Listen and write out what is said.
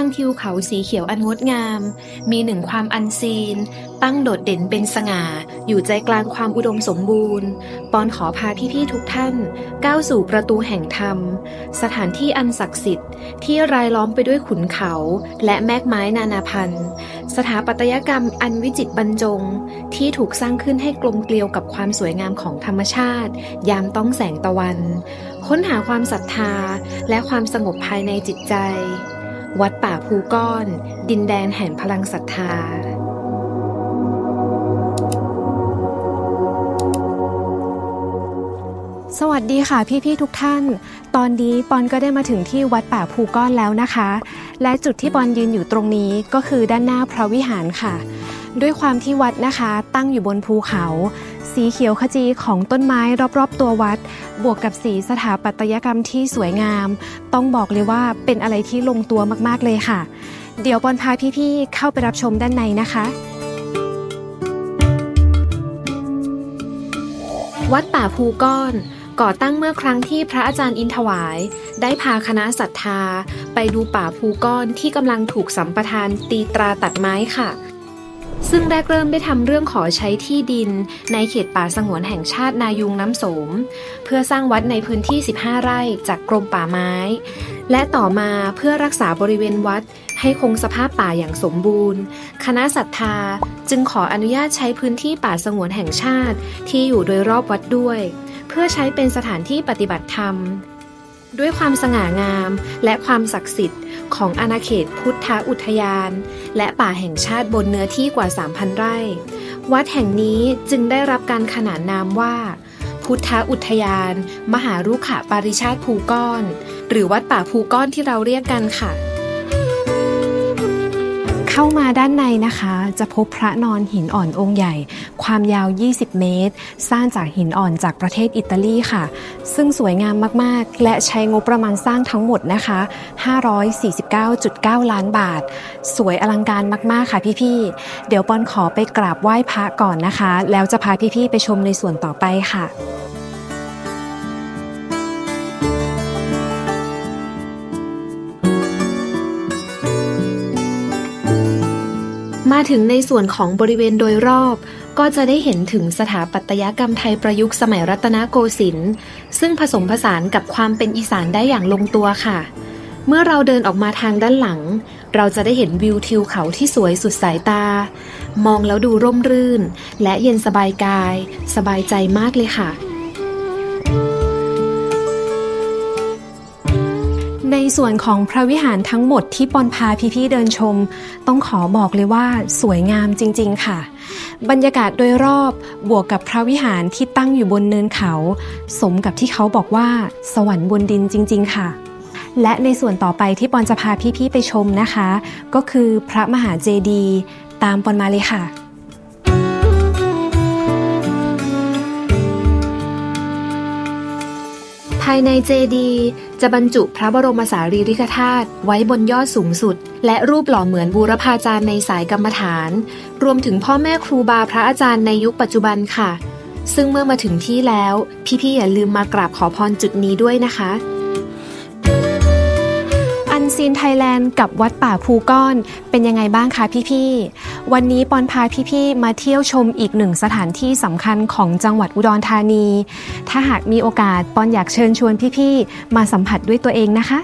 างทิวเขาสีเขียวอันงดงาม มีหนึ่งความอันซีน ตั้งโดดเด่นเป็นสง่า อยู่ใจกลางความอุดมสมบูรณ์ ปอนขอพาพี่ๆทุกท่าน ก้าวสู่ประตูแห่งธรรม สถานที่อันศักดิ์สิทธิ์ ที่รายล้อมไปด้วยขุนเขา และแมกไม้นานาพันธุ์สถาปัตยกรรมอันวิจิตรบรรจง ที่ถูกสร้างขึ้นให้กลมเกลียวกับความสวยงามของธรรมชาติ ยามต้องแสงตะวัน ค้นหาความศรัทธาและความสงบภายในจิตใจ วัดป่าภูก้อน ดินแดนแห่งพลังศรัทธา สวัสดีค่ะพี่ๆทุกท่าน ตอนนี้ปอนก็ได้มาถึงที่วัดป่าภูก้อนแล้วนะคะ และจุดที่ปอนยืนอยู่ตรงนี้ก็คือด้านหน้าพระวิหารค่ะ ด้วยความที่วัดนะคะตั้งอยู่บนภูเขา สีเขียวขจีของต้นไม้รอบๆ ตัววัด บวกกับสีสถาปัตยกรรมที่สวยงาม ต้องบอกเลยว่าเป็นอะไรที่ลงตัวมากๆเลยค่ะ เดี๋ยวปอนพาพี่ๆเข้าไปรับชมด้านในนะคะ วัดป่าภูก้อน ก่อตั้งเมื่อครั้งที่พระอาจารย์อินทวาย ได้พาคณะศรัทธา ไปดูป่าภูก้อนที่กำลังถูกสัมปทานตีตราตัดไม้ค่ะ ซึ่งแรกเริ่มได้ทำเรื่องขอใช้ที่ดิน ในเขตป่าสงวนแห่งชาตินายุงน้ำโสม เพื่อสร้างวัดในพื้นที่ 15 ไร่จากกรมป่าไม้ และต่อมาเพื่อรักษาบริเวณวัด ให้คงสภาพป่าอย่างสมบูรณ์ คณะศรัทธาจึงขออนุญาตใช้พื้นที่ป่าสงวนแห่งชาติที่อยู่โดยรอบวัดด้วย เพื่อใช้เป็นสถานที่ปฏิบัติธรรม ด้วยความสง่างามและความศักดิ์สิทธิ์ของอาณาเขตพุทธอุทยาน และป่าแห่งชาติบนเนื้อที่กว่า 3,000 ไร่ วัดแห่งนี้จึงได้รับการขนานนามว่า พุทธอุทยาน มหารุขะปาริชาติภูก้อน หรือวัดป่าภูก้อนที่เราเรียกกันค่ะ เข้ามาด้านในนะคะ จะพบพระนอนหินอ่อนองค์ใหญ่ ความยาว 20 เมตร สร้างจากหินอ่อนจากประเทศอิตาลีค่ะ ซึ่งสวยงามมากๆ และใช้งบประมาณสร้างทั้งหมดนะคะ 549.9 ล้านบาท สวยอลังการมากๆค่ะพี่ๆ เดี๋ยวปอนขอไปกราบไหว้พระก่อนนะคะ แล้วจะพาพี่ๆไปชมในส่วนต่อไปค่ะ มาถึงในส่วนของบริเวณโดยรอบ ก็จะได้เห็นถึงสถาปัตยกรรมไทยประยุกต์สมัยรัตนโกสินทร์ซึ่งผสมผสานกับความเป็นอีสานได้อย่างลงตัวค่ะ เมื่อเราเดินออกมาทางด้านหลัง เราจะได้เห็นวิวทิวเขาที่สวยสุดสายตา มองแล้วดูร่มรื่น และเย็นสบายกาย สบายใจมากเลยค่ะ ในส่วนของพระวิหารทั้งหมดที่ปอนพาพี่ๆเดินชม ต้องขอบอกเลยว่าสวยงามจริง ๆ ค่ะ บรรยากาศโดยรอบบวกกับพระวิหารที่ตั้งอยู่บนเนินเขา สมกับที่เขาบอกว่าสวรรค์บนดินจริง ๆ ค่ะ และในส่วนต่อไปที่ปอนจะพาพี่ๆไปชมนะคะ ก็คือพระมหาเจดีย์ตามปอนมาเลยค่ะายในเจดีจะบรรจุพระบรมสารีริกธาตุไว้บนยอดสูงสุด และรูปหล่อเหมือนบูรพาจารย์ในสายกรรมฐาน รวมถึงพ่อแม่ครูบาพระอาจารย์ในยุคปัจจุบันค่ะ ซึ่งเมื่อมาถึงที่แล้ว พี่ๆอย่าลืมมากราบขอพรจุดนี้ด้วยนะคะ ซีนไทยแลนด์กับวัดป่าภูก้อนเป็นยังไงบ้างคะพี่ๆ วันนี้ปอนพาพี่ๆ มาเที่ยวชมอีกหนึ่งสถานที่สำคัญของจังหวัดอุดรธานี ถ้าหากมีโอกาสปอนอยากเชิญชวนพี่ๆ มาสัมผัสด้วยตัวเองนะคะ